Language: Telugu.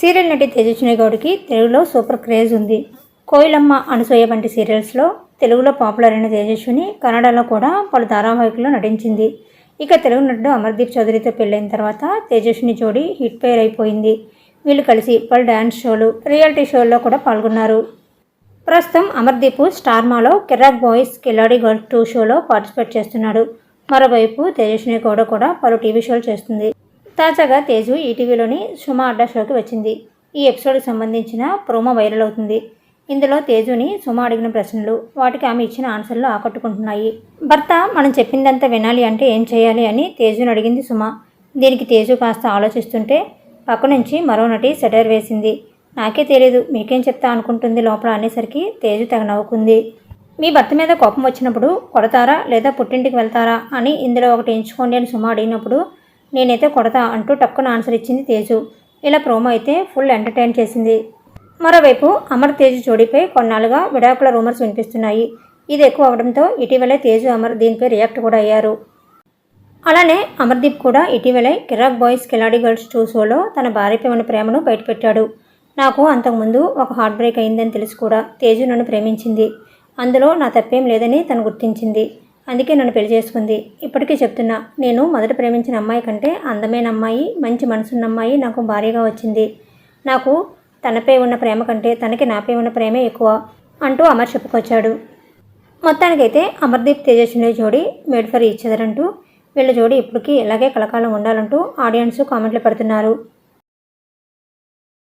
సీరియల్ నటి తేజస్విని గౌడ్కి తెలుగులో సూపర్ క్రేజ్ ఉంది. కోయిలమ్మ అనసూయ వంటి సీరియల్స్లో తెలుగులో పాపులర్ అయిన తేజస్విని కన్నడలో కూడా పలు ధారావాహికల్లో నటించింది. ఇక తెలుగు నటుడు అమర్దీప్ చౌదరితో పెళ్ళైన తర్వాత తేజస్విని జోడీ హిట్ పేర్ అయిపోయింది. వీళ్ళు కలిసి పలు డ్యాన్స్ షోలు రియాలిటీ షోల్లో కూడా పాల్గొన్నారు. ప్రస్తుతం Amardeep స్టార్మాలో Kiraak boys Khiladi girl two షోలో పార్టిసిపేట్ చేస్తున్నాడు. మరోవైపు తేజస్విని గౌడ కూడా పలు టీవీ షోలు చేస్తుంది. తాజాగా తేజు ఈటీవీలోని సుమా అడ్డా షోకి వచ్చింది. ఈ ఎపిసోడ్కి సంబంధించిన ప్రోమో వైరల్ అవుతుంది. ఇందులో తేజుని సుమ అడిగిన ప్రశ్నలు వాటికి ఆమె ఇచ్చిన ఆన్సర్లు ఆకట్టుకుంటున్నాయి. భర్త మనం చెప్పిందంతా వినాలి అంటే ఏం చేయాలి అని తేజుని అడిగింది సుమ. దీనికి తేజు కాస్త ఆలోచిస్తుంటే పక్క నుంచి మరో నటి సెటర్ వేసింది. నాకే తెలియదు మీకేం చెప్తా అనుకుంటుంది లోపల అనేసరికి తేజు తెగ నవ్వుకుంది. మీ భర్త మీద కోపం వచ్చినప్పుడు కొడతారా లేదా పుట్టింటికి వెళ్తారా అని ఇందులో ఒకటి ఎంచుకోండి అని సుమ అడిగినప్పుడు నేనైతే కొడతా అంటూ టక్కున ఆన్సర్ ఇచ్చింది తేజు. ఇలా ప్రోమో అయితే ఫుల్ ఎంటర్టైన్ చేసింది. మరోవైపు అమర్ తేజు జోడీపై కొన్నాళ్ళుగా విడాకుల రూమర్స్ వినిపిస్తున్నాయి. ఇది ఎక్కువ అవడంతో ఇటీవలే తేజు అమర్ దీనిపై రియాక్ట్ కూడా అయ్యారు. అలానే అమర్దీప్ కూడా ఇటీవలే కిరాక్ బాయ్స్ కిలాడి గర్ల్స్ టూ షోలో తన భార్యపై ఉన్న ప్రేమను బయటపెట్టాడు. నాకు అంతకుముందు ఒక హార్ట్ బ్రేక్ అయిందని తెలిసి కూడా తేజు నన్ను ప్రేమించింది. అందులో నా తప్పేం లేదని తను గుర్తించింది. అందుకే నన్ను పెళ్ళి చేసుకుంది. ఇప్పటికీ చెప్తున్నా నేను మొదట ప్రేమించిన అమ్మాయి కంటే అందమైన అమ్మాయి మంచి మనసున్న అమ్మాయి నాకు భారీగా వచ్చింది. నాకు తనపై ఉన్న ప్రేమ కంటే తనకి నాపై ఉన్న ప్రేమే ఎక్కువ అంటూ అమర్ చెప్పుకొచ్చాడు. మొత్తానికైతే అమర్దీప్ తేజస్విని జోడి మేడ్ ఫర్ ఈచ్ అదర్ అంటూ వీళ్ళ జోడి ఇప్పటికీ ఇలాగే కలకాలం ఉండాలంటూ ఆడియన్స్ కామెంట్లు పెడుతున్నారు.